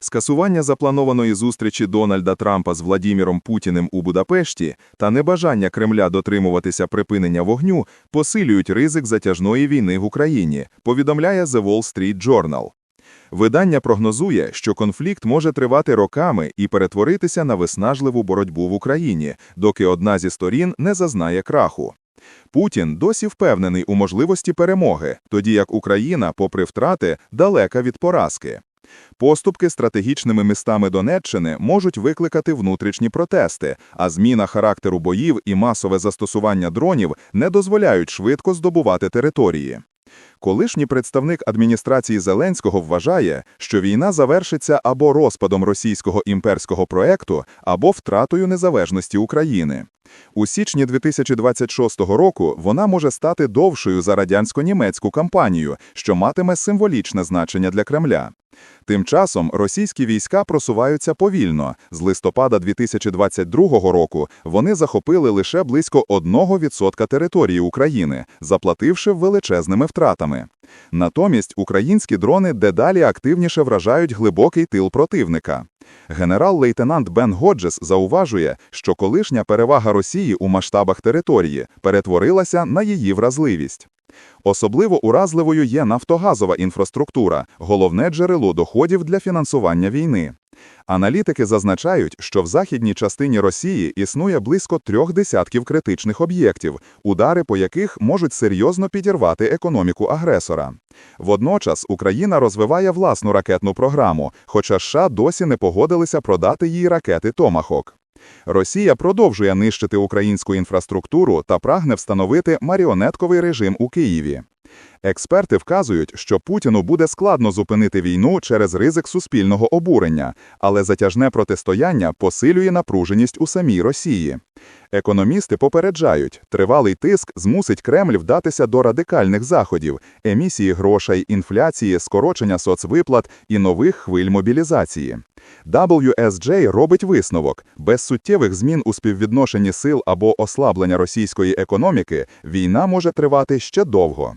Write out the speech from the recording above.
Скасування запланованої зустрічі Дональда Трампа з Владіміром Путіним у Будапешті та небажання Кремля дотримуватися припинення вогню посилюють ризик затяжної війни в Україні, повідомляє The Wall Street Journal. Видання прогнозує, що конфлікт може тривати роками і перетворитися на виснажливу боротьбу в Україні, доки одна зі сторін не зазнає краху. Путін досі впевнений у можливості перемоги, тоді як Україна, попри втрати, далека від поразки. Поступки стратегічними містами Донеччини можуть викликати внутрішні протести, а зміна характеру боїв і масове застосування дронів не дозволяють швидко здобувати території. Колишній представник адміністрації Зеленського вважає, що війна завершиться або розпадом російського імперського проекту, або втратою незалежності України. У січні 2026 року вона може стати довшою за радянсько-німецьку кампанію, що матиме символічне значення для Кремля. Тим часом російські війська просуваються повільно. З листопада 2022 року вони захопили лише близько 1% території України, заплативши величезними втратами. Натомість українські дрони дедалі активніше вражають глибокий тил противника. Генерал-лейтенант Бен Годжес зауважує, що колишня перевага Росії у масштабах території перетворилася на її вразливість. Особливо уразливою є нафтогазова інфраструктура, головне джерело доходів для фінансування війни. Аналітики зазначають, що в західній частині Росії існує близько трьох десятків критичних об'єктів, удари по яких можуть серйозно підірвати економіку агресора. Водночас Україна розвиває власну ракетну програму, хоча США досі не погодилися продати їй ракети «Томахок». Росія продовжує нищити українську інфраструктуру та прагне встановити маріонетковий режим у Києві. Експерти вказують, що Путіну буде складно зупинити війну через ризик суспільного обурення, але затяжне протистояння посилює напруженість у самій Росії. Економісти попереджають, тривалий тиск змусить Кремль вдатися до радикальних заходів, емісії грошей, інфляції, скорочення соцвиплат і нових хвиль мобілізації. WSJ робить висновок: без суттєвих змін у співвідношенні сил або ослаблення російської економіки війна може тривати ще довго.